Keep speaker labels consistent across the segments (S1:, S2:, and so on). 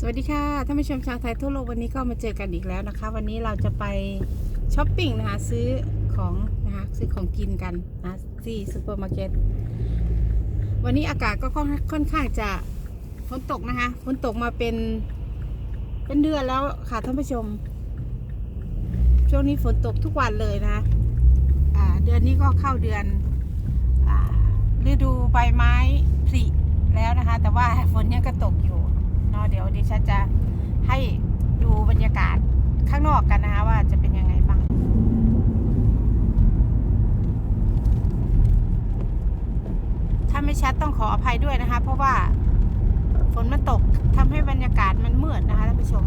S1: สวัสดีค่ะท่านผู้ชมชาวไทยทั่วโลกวันนี้ก็มาเจอกันอีกแล้วนะคะ วันนี้เราจะไปช้อปปิ้งนะคะซื้อของนะคะซื้อของกินกันนะที่ซูเปอร์มาร์เก็ตวันนี้อากาศก็ค่อนค่อนข้างจะฝนตกนะคะฝนตกมาเป็นเป็นเดือนแล้วค่ะท่านผู้ชม ช่วงนี้ฝนตกทุกวันเลยนะคะเดือนนี้ก็เข้าเดือนฤดูใบไม้ผลิแล้วนะคะ แต่ว่าฝนยังก็ตกอยู่ นาะเดี๋ยวดิฉันจะให้ดูบรรยากาศข้างนอกกันนะคะว่าจะเป็นยังไงบ้างถ้าไม่ชัดต้องขออภัยด้วยนะคะ เพราะว่าฝนมันตกทำให้บรรยากาศมันมืดนะคะท่านผู้ชม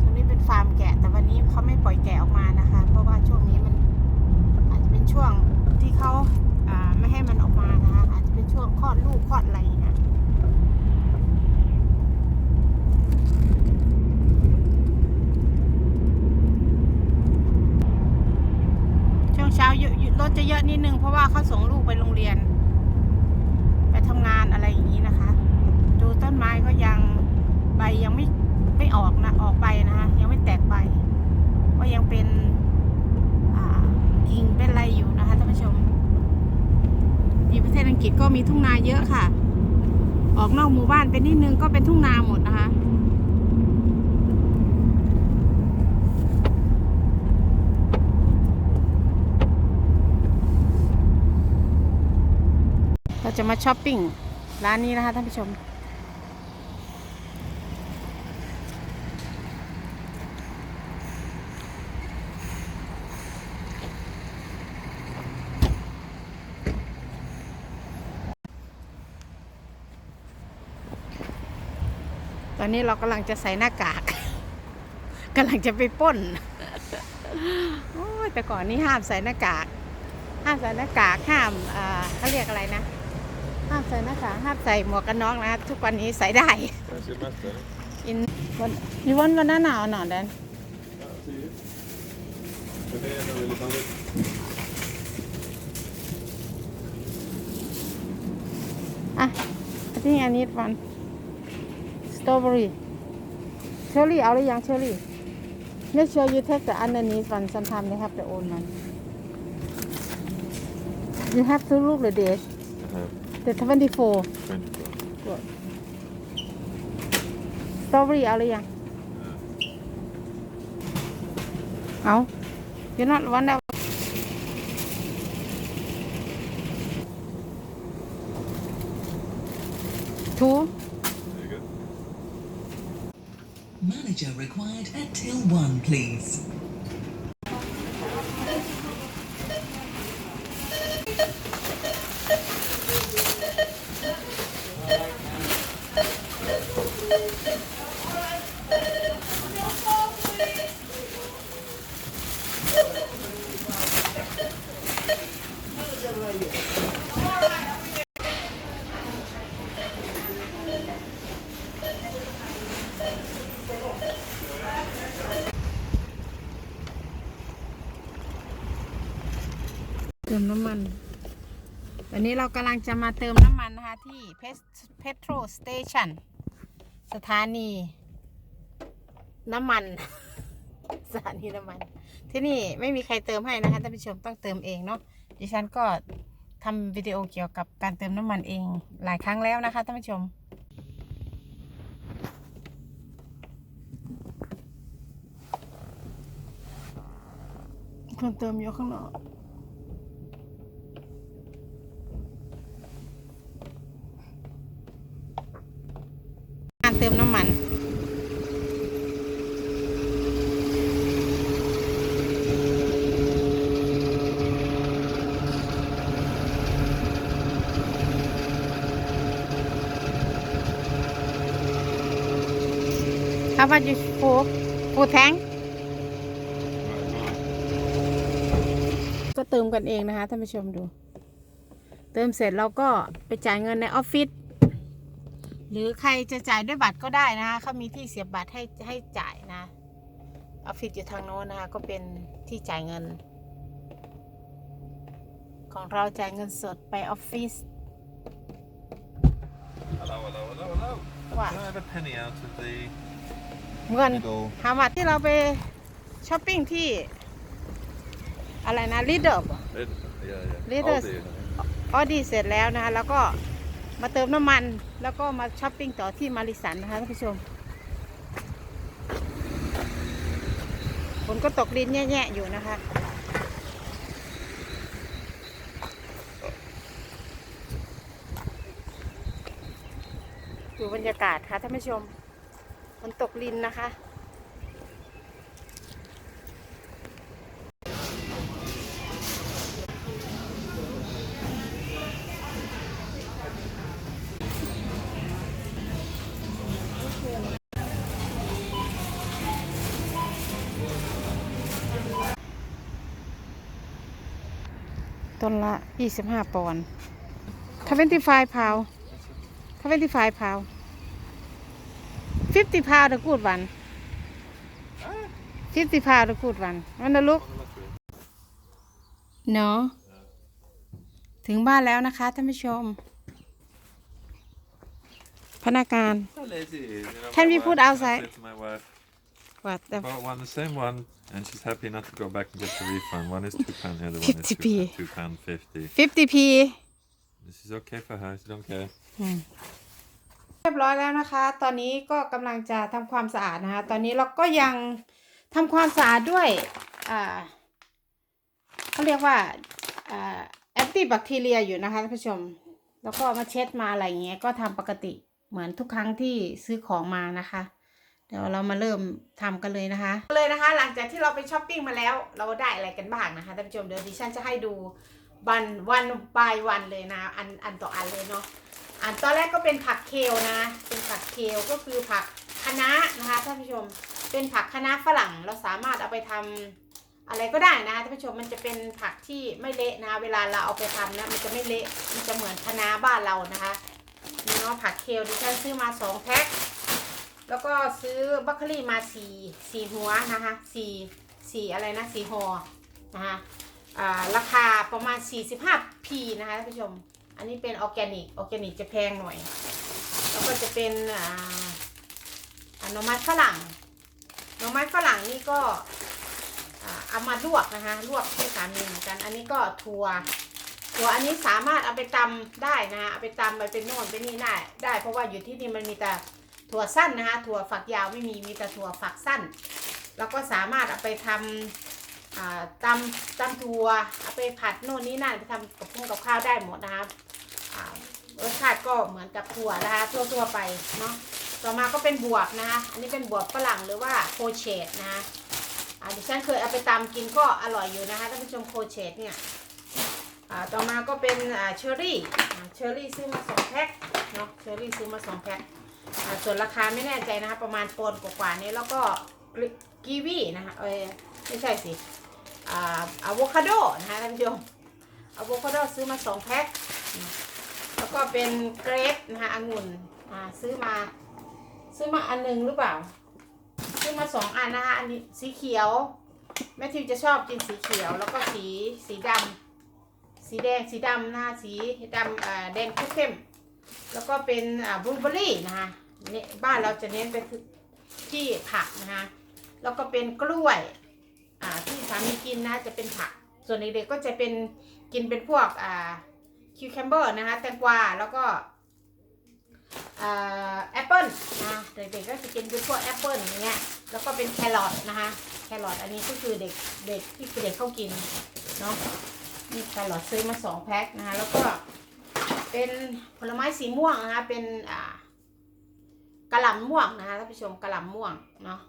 S1: ตรงนี้เป็นฟาร์มแกะ แต่วันนี้เขาไม่ ปล่อยแกะออกมานะคะ เพราะว่าช่วงนี้มันอาจจะเป็นช่วงที่เขาไม่ให้มันออกมานะคะอาจจะเป็นช่วงคลอดลูกคลอดอะไรอย่ช่วงเช้าเยอะรถจะเยอะนิดนึงเพราะว่าเขาส่งลูกไปโรงเรียน ไปทำงานอะไรอย่างนี้นะคะ ดูต้นไม้ก็ยังใบยังไม่ไม่ออกนะออกใบนะคะยังไม่แตกใบ ก็ยังเป็นกิ่งเป็นอะไรอยู่นะคะท่านผู้ชมที่ประเทศอังกฤษก็มีทุ่งนาเยอะค่ะ ออกนอกหมู่บ้านเป็นนิดนึงก็เป็นทุ่งนาหมดนะคะเราจะมาช้อปปิ้งร้านนี้นะคะท่านผู้ชม อนนี้เรากำลังจะใส่หน้ากากกำลังจะไปป้นโอ้ยแต่ก่อนนี้ห้ามใส่หน้ากาก ห้ามใส่หน้ากากห้ามอ่าเขาเรียกอะไรนะ ห้ามใส่หน้ากากห้ามใส่หมวกกันน็อกนะทุกวันนี้ใส่ได้
S2: Kanske mest eller?
S1: In what you want banana or not then?
S2: Ja, tio. Men det är nog lite annat.
S1: Ah, I think I need one. Strawberry. Cherry เอาหรือยัง Cherry? Make sure you take the underneath one. Sometimes they have the old one. You have to look the date.
S2: Aha,
S1: The 24.
S2: 24.
S1: Strawberry เอาหรือยัง เอา You not want that Two?
S3: Manager required at till 1, please.
S1: ติมน้ำมัน วันนี้เรากำลังจะมาเติมน้ำมันนะคะ ที่เพโตรสเตชันสถานี น้ำมัน สถานีน้ำมัน ที่นี่ไม่มีใครเติมให้นะคะท่านผู้ชมต้องเติมเองเนาะดิฉันก็ทำวิดีโอเกี่ยวกับการเติมน้ำมันเองหลายครั้งแล้วนะคะท่านผู้ชมคนเติมอยู่ข้างนอก การ เติมน้ำมัน How about you full full tank ก็เติมกันเองนะคะท่านผู้ชมดู เติมเสร็จเราก็ไปจ่ายเงินในออฟฟิศ หรือใครจะจ่ายด้วยบัตรก็ได้นะคะเขามีที่เสียบบัตรให้ให้จ่ายนะออฟฟิศอยู่ทางโน้นนะคะก็เป็นที่จ่ายเงิน ของเราจ่ายเงินสดไปออฟฟิศ
S2: Hello, hello, hello, hello.
S1: What?
S2: Can I have a penny out of the
S1: เงิน
S2: middle?
S1: ฮามัดที่เราไปช้อปปิ้งที่ อะไรนะลีเดอร์
S2: Lid? Yeah, yeah.
S1: Leaders.
S2: Aldi, I think.
S1: ออดีเสร็จแล้วนะคะแล้วก็ มาเติมน้ำมัน แล้วก็มาช้อปปิ้งต่อที่มาริสันนะคะท่านผู้ชมฝนก็ตกดินแย่ๆอยู่นะคะดูบรรยากาศค่ะท่านผู้ชมฝนตกลินนะคะ ต้นละ 25 ปอนด์25 pound 25 pound 50 pound the good one 50 pound the good one wanna look เนาะถึงบ้านแล้วนะคะท่านผู้ชม พนักงาน
S2: How lazy it is. You know,
S1: Can
S2: my
S1: we
S2: wife-
S1: put
S2: I
S1: outside? What the
S2: bought one, the same one, and she's happy not to go back and get the refund. One is two pound, the other one is
S1: 50p.
S2: two, two pound fifty.
S1: 50p
S2: This is okay for her. She don't care.
S1: เรียบร้อยแล้วนะคะ ตอนนี้ก็กำลังจะทำความสะอาดนะคะ ตอนนี้เราก็ยังทำความสะอาดด้วย อ่าเขาเรียกว่า อ่าแอนตี้แบคทีเรียอยู่นะคะท่านผู้ชม แล้วก็มาเช็ดมาอะไรอย่างเงี้ย ก็ทำปกติเหมือนทุกครั้งที่ซื้อของมานะคะ เดี๋ยวเรามาเริ่มทำกันเลยนะคะ เลยนะคะ หลังจากที่เราไปช้อปปิ้งมาแล้ว เราได้อะไรกันบ้างนะคะท่านผู้ชมเดี๋ยวดิฉันจะให้ดูวันวันบายวันเลยนะ อันอันต่ออันเลยเนาะอันตอนแรกก็เป็นผักเคลนะ เป็นผักเคลก็คือผักคะน้านะคะท่านผู้ชม เป็นผักคะน้าฝรั่งเราสามารถเอาไปทำอะไรก็ได้นะคะท่านผู้ชมมันจะเป็นผักที่ไม่เละนะ เวลาเราเอาไปทำนะมันจะไม่เละมันจะเหมือนคะน้าบ้านเรานะคะมีเนาะผักเคลดิฉันซื้อมาสองแพ็ค แล้วก็ซื้อบรอกโคลี่มาสี่สี่หัวนะคะสี่สี่อะไรนะสี่หอนะคะราคาประมาณ 45 p นะคะท่านผู้ชม อันนี้เป็นออร์แกนิก ออร์แกนิกจะแพงหน่อย แล้วก็จะเป็นอ่าน่อไม้ฝรั่งหน่อไม้ฝรั่งนี่ก็เอามาลวกนะคะ ลวกให้สามีเหมือนกัน อันนี้ก็ถั่ว ถั่วอันนี้สามารถเอาไปตำได้นะคะเอาไปตำไปเป็นโน่นเป็นนี่ได้ ได้ เพราะว่าอยู่ที่นี่มันมีแต่ ถั่วสั้นนะคะ ถั่วฝักยาวไม่มีมีแต่ถั่วฝักสั้น แล้วก็สามารถเอาไปทำตำตำถั่วเอาไปผัดโน่นนี่นั่นไปทำกับพุงกับข้าวได้หมดนะคะรสชาติก็เหมือนกับถั่วนะคะทั่วๆไปเนาะต่อมาก็เป็นบวบนะคะ อันนี้เป็นบวบฝรั่งหรือว่าโคเชตนะคะอ่าดิฉันเคยเอาไปตำกินก็อร่อยอยู่นะคะท่านผู้ชมโคเชตเนี่ยต่อมาก็เป็นเชอร์รี่ เชอร์รี่ซื้อมาสองแพ็คเนาะ เชอร์รี่ซื้อมาสองแพ็ค ส่วนราคาไม่แน่ใจนะคะ ประมาณปอนกว่าๆนี้แล้วก็กีวีนะคะเอ้ยไม่ใช่สิอ่าอะโวคาโดนะคะท่านผู้ชมอะโวคาโดซื้อมาสองแพ็ค แล้วก็เป็นเกรปนะคะองุ่นซื้อมาซื้อมาอันหนึงหรือเปล่า ซื้อมาสองอันนะคะอันนี้สีเขียวแม่ทิวจะชอบกินสีเขียว แล้วก็สีสีดำสีแดงสีดำนะสีดำแดงเข้ม แล้วก็เป็นบลูเบอร์รี่นะคะเนี่ยบ้านเราจะเน้นเป็นที่ผักนะคะแล้วก็เป็นกล้วยที่สามีกินนะจะเป็นผัก ส่วนเด็กๆก็จะเป็นกินเป็นพวกคิวแคมเบอร์นะคะแตงกวาแล้วก็แอปเปิลนะเด็กๆก็จะกินเป็นพวกแอปเปิลอย่างเงี้ยแล้วก็เป็นแครอทนะคะแครอทอันนี้ก็คือเด็กเด็กที่เด็กเข้ากินเนาะนี่แครอทซื้อมาสองแพ็คนะคะแล้วก็ เป็นผลไม้สีม่วงนะคะ เป็นอ่ากระหล่ำม่วงนะคะท่านผู้ชมกระหล่ำม่วงเนาะ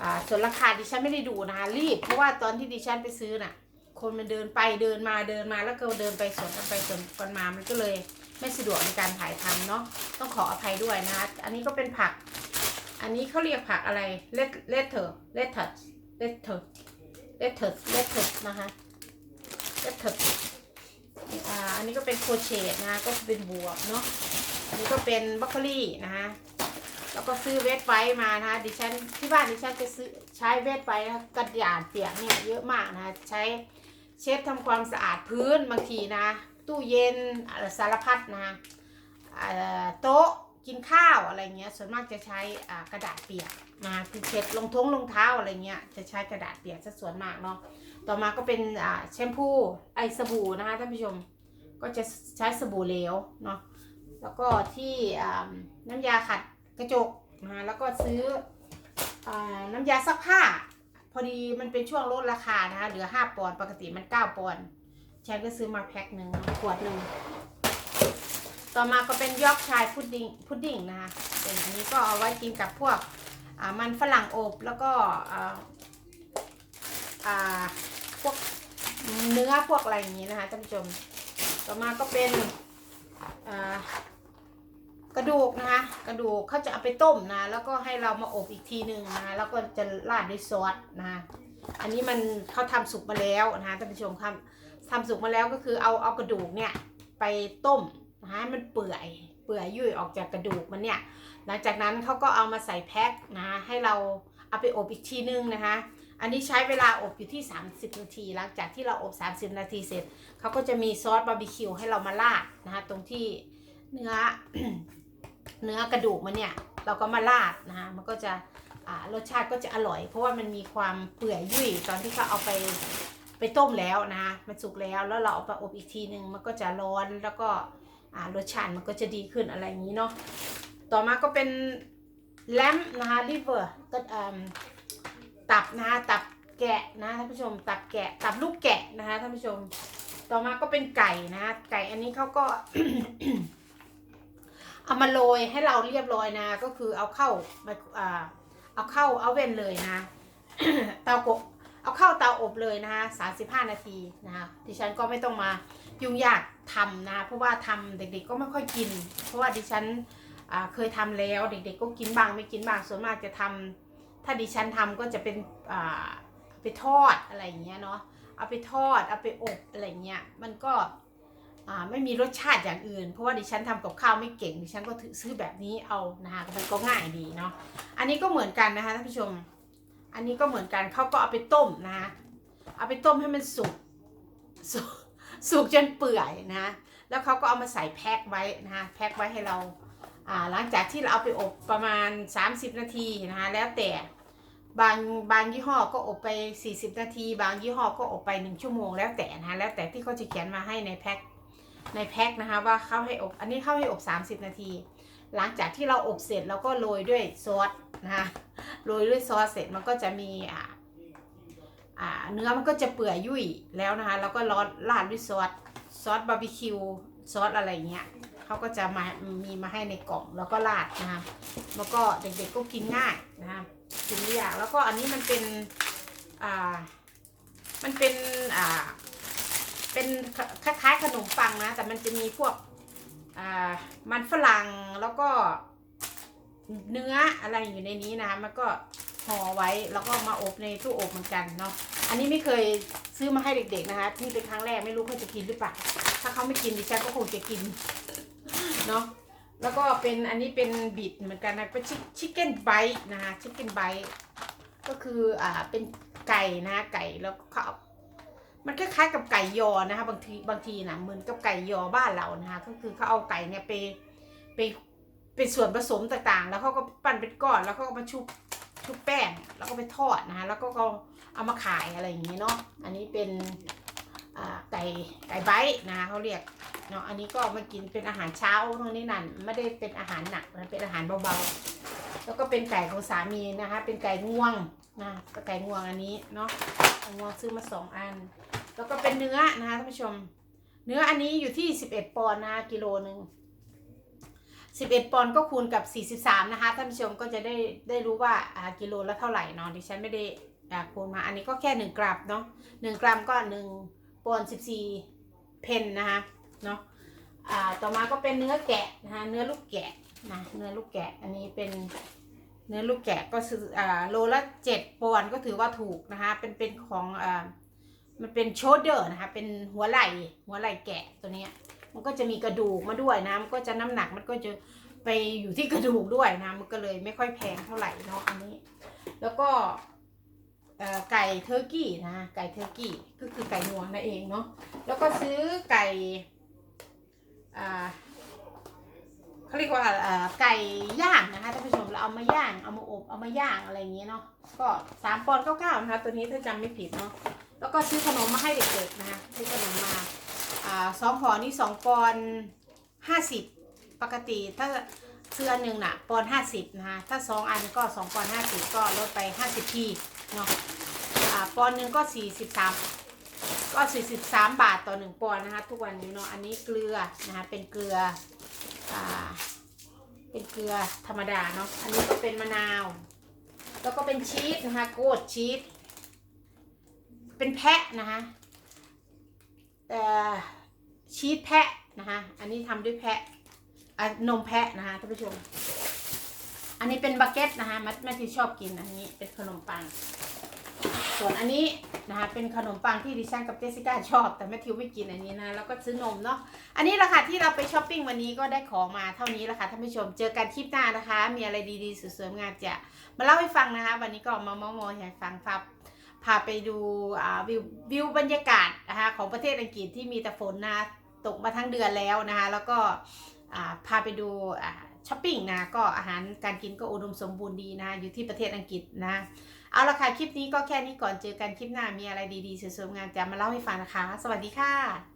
S1: อ่าส่วนราคาดิฉันไม่ได้ดูนะคะรีบ เพราะว่าตอนที่ดิฉันไปซื้อน่ะ คนมันเดินไปเดินมาเดินมาแล้วก็เดินไปสวนกันไปสวนกันมามันก็เลยไม่สะดวกในการถ่ายทำเนาะต้องขออภัยด้วยนะคะอันนี้ก็เป็นผัก อันนี้เขาเรียกผักอะไรเลดเลดเถอเลดเถอเลดเถอเลดเถอเลดเถอนะคะเลดเถอ อ่าอันนี้ก็เป็นโคเชตนะก็เป็นบวบเนาะอันนี้ก็เป็นบรอกโคลีนะคะแล้วก็ซื้อเวทไฟมานะคะดิฉันที่บ้านดิฉันจะซื้อใช้เวทไฟนะกระดาษเปียกเนี่ยเยอะมากนะใช้เช็ดทำความสะอาดพื้นบางทีนะตู้เย็นสารพัดนะโต๊ะกินข้าวอะไรเงี้ยส่วนมากจะใช้กระดาษเปียกนะคือเช็ดรองท้องรองเท้าอะไรเงี้ยจะใช้กระดาษเปียกซะส่วนมากเนาะ ต่อมาก็เป็นอ่าแชมพูไอสบู่นะคะท่านผู้ชม ก็จะใช้สบู่เหลวเนาะ แล้วก็ที่น้ำยาขัดกระจกนะแล้วก็ซื้ออน้ำยาซักผ้า พอดีมันเป็นช่วงลดราคานะคะเหลือ 5ปอนด์ปกติมัน 9ปอนด์ฉันก็ซื้อมาแพ็คหนึ่งขวดหนึ่งต่อมาก็เป็นยอกชายพุดดิ้งพุดดิ้งนะคะเป็นอันนี้ก็เอาไว้กินกับพวกมันฝรั่งอบแล้วก็อ่า พวกเนื้อพวกอะไรอย่างนี้นะคะท่านผู้ชม ต่อมาก็เป็นกระดูกนะคะ กระดูกเขาจะเอาไปต้มนะ แล้วก็ให้เรามาอบอีกทีหนึ่งนะ แล้วก็จะราดด้วยซอสนะคะอันนี้มันเขาทำสุกมาแล้วนะคะท่านผู้ชมครับทำสุกมาแล้วก็คือเอาเอากระดูกเนี่ยไปต้มนะฮะมันเปื่อยเปื่อยยุ่ยออกจากกระดูกมันเนี่ย หลังจากนั้นเขาก็เอามาใส่แพ็คนะให้เราเอาไปอบอีกทีนึงนะคะ อันนี้ใช้เวลาอบอยู่ที่ 30 นาที หลังจากที่เราอบ 30 นาทีเสร็จ เขาก็จะมีซอสบาร์บีคิวให้เรามาราดนะคะตรงที่เนื้อเนื้อกระดูกมันเนี่ยเราก็มาราดนะคะมันก็จะรสชาติก็จะอร่อย เพราะว่ามันมีความเปื่อยยุ่ยตอนที่เขาเอาไปไปต้มแล้วนะคะมันสุกแล้วแล้วเราเอาไปอบอีกทีหนึ่งมันก็จะร้อนแล้วก็รสชาติมันก็จะดีขึ้นอะไรอย่างนี้เนาะต่อมาก็เป็นแลมนะคะลิเวอร์ก็ ตับนะคะตับแกะนะท่านผู้ชม ตับแกะ ตับลูกแกะนะคะท่านผู้ชม ต่อมาก็เป็นไก่นะไก่อันนี้เขาก็เอามาโรยให้เราเรียบร้อยนะ ก็คือเอาเข้าอ่าเอาเข้าเอาเวนเลยนะเตากบเอาเข้าเตาอบเลยนะคะ35 นาทีนะคะดิฉันก็ไม่ต้องมายุ่งยากทำนะ เพราะว่าทำเด็กๆก็ไม่ค่อยกิน เพราะว่าดิฉันเคยทำแล้ว เด็กๆก็กินบางไม่กินบางส่วนมากจะทำ ถ้าดิฉันทำก็จะเป็นอ่าไปทอดอะไรอย่างเงี้ยเนาะเอาไปทอดเอาไปอบอะไรเงี้ยมันก็อ่าไม่มีรสชาติอย่างอื่น เพราะว่าดิฉันทำกับข้าวไม่เก่งดิฉันก็ถือซื้อแบบนี้เอานะคะมันก็ง่ายดีเนาะอันนี้ก็เหมือนกันนะคะท่านผู้ชม อันนี้ก็เหมือนกันเขาก็เอาไปต้มนะคะเอาไปต้มให้มันสุกสุกสุกจนเปื่อยนะแล้วเขาก็เอามาใส่แพ็คไว้นะคะแพ็คไว้ให้เราอ่าหลังจากที่เราเอาไปอบประมาณ 30 นาทีนะคะแล้วแต่ บางบางยี่ห้อก็อบไป 40 นาที บางยี่ห้อก็อบไป 1 ชั่วโมงแล้วแต่นะคะแล้วแต่ที่เขาจะเขียนมาให้ในแพ็คในแพ็คนะคะว่าเข้าให้อบ อันนี้เข้าให้อบ 30 นาที หลังจากที่เราอบเสร็จเราก็โรยด้วยซอสนะคะโรยด้วยซอสเสร็จมันก็จะมีอ่าอ่าเนื้อมันก็จะเปื่อยยุ่ยแล้วนะคะแล้วก็ร้อนราดด้วยซอสซอสบาร์บีคิวซอสอะไรเงี้ย เขาก็จะมามีมาให้ในกล่องแล้วก็ราดนะคะแล้วก็เด็กๆก็กินง่ายนะคะกินไม่ยากแล้วก็อันนี้มันเป็นอ่ามันเป็นอ่าเป็นคล้ายๆขนมปังนะ แต่มันจะมีพวกอ่ามันฝรั่งแล้วก็เนื้ออะไรอยู่ในนี้นะคะมันก็ห่อไว้แล้วก็มาอบในตู้อบเหมือนกันเนาะอันนี้ไม่เคยซื้อมาให้เด็กๆนะคะนี่เป็นครั้งแรกไม่รู้เขาจะกินหรือเปล่าถ้าเขาไม่กินดิฉันก็คงจะกิน เนาะแล้วก็เป็นอันนี้เป็นบิดเหมือนกันนะเป็นชิคเก้นไบต์นะคะชิคเก้นไบต์ก็คืออ่าเป็นไก่นะไก่แล้วเขามันคล้ายๆกับไก่ยอนะคะบางทีบางทีนะเหมือนกับไก่ยอบ้านเรานะคะก็คือเขาเอาไก่เนี่ยไปไปเป็นส่วนผสมต่างๆ แล้วเขาก็ปั้นเป็นก้อนแล้วเขาก็มาชุบชุบแป้งแล้วก็ไปทอดนะคะแล้วก็เอามาขายอะไรอย่างนี้เนาะอันนี้เป็น ไก่ไก่ไบต์นะเขาเรียกเนาะอันนี้ก็มากินเป็นอาหารเช้าตรงนี้นั่นไม่ได้เป็นอาหารหนักนะเป็นอาหารเบาๆแล้วก็เป็นไก่ของสามีนะคะ เป็นไก่ง่วงนะไก่ง่วงอันนี้เนาะไก่ง่วงซื้อมาสองอัน แล้วก็เป็นเนื้อนะคะท่านผู้ชม เนื้ออันนี้อยู่ที่11ปอนด์นะกิโลหนึ่ง11ปอนด์ก็คูณกับ43นะคะท่านผู้ชมก็จะได้ได้รู้ว่าอ่ากิโลละเท่าไหร่เนาะดิฉันไม่ได้คูณมาอันนี้ก็แค่1กรัมเนาะ1กรัมก็1 ปอนด์14เพนนะคะเนาะอ่าต่อมาก็เป็นเนื้อแกะนะคะเนื้อลูกแกะนะเนื้อลูกแกะอันนี้เป็นเนื้อลูกแกะก็ซื้ออ่าโลละ7ปอนด์ก็ถือว่าถูกนะคะเป็นเป็นของอ่ามันเป็นโชเดอร์นะคะเป็นหัวไหล่หัวไหล่แกะตัวเนี้ยมันก็จะมีกระดูกมาด้วยนะมันก็จะน้ำหนักมันก็จะไปอยู่ที่กระดูกด้วยนะมันก็เลยไม่ค่อยแพงเท่าไหร่เนาะอันนี้ แล้วก็ ไก่เทอร์กี้นะไก่เทอร์กี้ก็คือไก่งวงนั่นเองเนาะแล้วก็ซื้อไก่เขาเรียกว่าไก่ย่างนะคะท่านผู้ชมเราเอามาย่างเอามาอบเอามาย่างอะไรอย่างเงี้ยเนาะก็สามปอนด์เก้าเก้านะคะตัวนี้ถ้าจำไม่ผิดเนาะแล้วก็ซื้อขนมมาให้เด็กๆนะคะซื้อขนมมาสองห่อนี่สองปอนด์ห้าสิบปกติถ้าซื้ออันหนึ่งน่ะปอนด์ห้าสิบนะคะถ้าสองอันก็สองปอนด์ห้าสิบก็ลดไปห้าสิบที เนาะอ่าปอนหนึ่งก็สี่สิบสามก็43บสามบาทต่อ1ปอนนะคะ ทุกวันนี้เนาะอันนี้เกลือนะคะเป็นเกลืออ่าเป็นเกลือธรรมดาเนาะอันนี้ก็เป็นมะนาว แล้วก็เป็นชีสนะคะโกดชีสเป็นแพะนะคะแต่ชีสแพะนะคะอันนี้ทำด้วยแพะนมแพะนะคะท่านผู้ชม อันนี้เป็นบักเก็ตนะคะแม่ที่ชอบกินอันนี้เป็นขนมปัง ส่วนอันนี้นะคะเป็นขนมปังที่ดิฉันกับเจสสิก้าชอบ แต่แมทธิวไม่กินอันนี้นะ แล้วก็ซื้อนมเนาะอันนี้แหละค่ะที่เราไปช้อปปิ้งวันนี้ก็ได้ของมาเท่านี้แหละค่ะท่านผู้ชมเจอกันคลิปหน้านะคะ มีอะไรดีๆสวยๆงามจะมาเล่าให้ฟังนะคะ วันนี้ก็มาเมาๆให้ฟังครับพาไปดูวิววิวบรรยากาศนะคะของประเทศอังกฤษที่มีแต่ฝนนะตกมาทั้งเดือนแล้วนะคะแล้วก็พาไปดูอ่า ช้อปปิ้งนะก็อาหารการกินก็อุดมสมบูรณ์ดีนะ อยู่ที่ประเทศอังกฤษนะ เอาละค่ะ คลิปนี้ก็แค่นี้ก่อนเจอกันคลิปหน้ามีอะไรดีๆสวยๆงามจะมาเล่าให้ฟังนะคะ สวัสดีค่ะ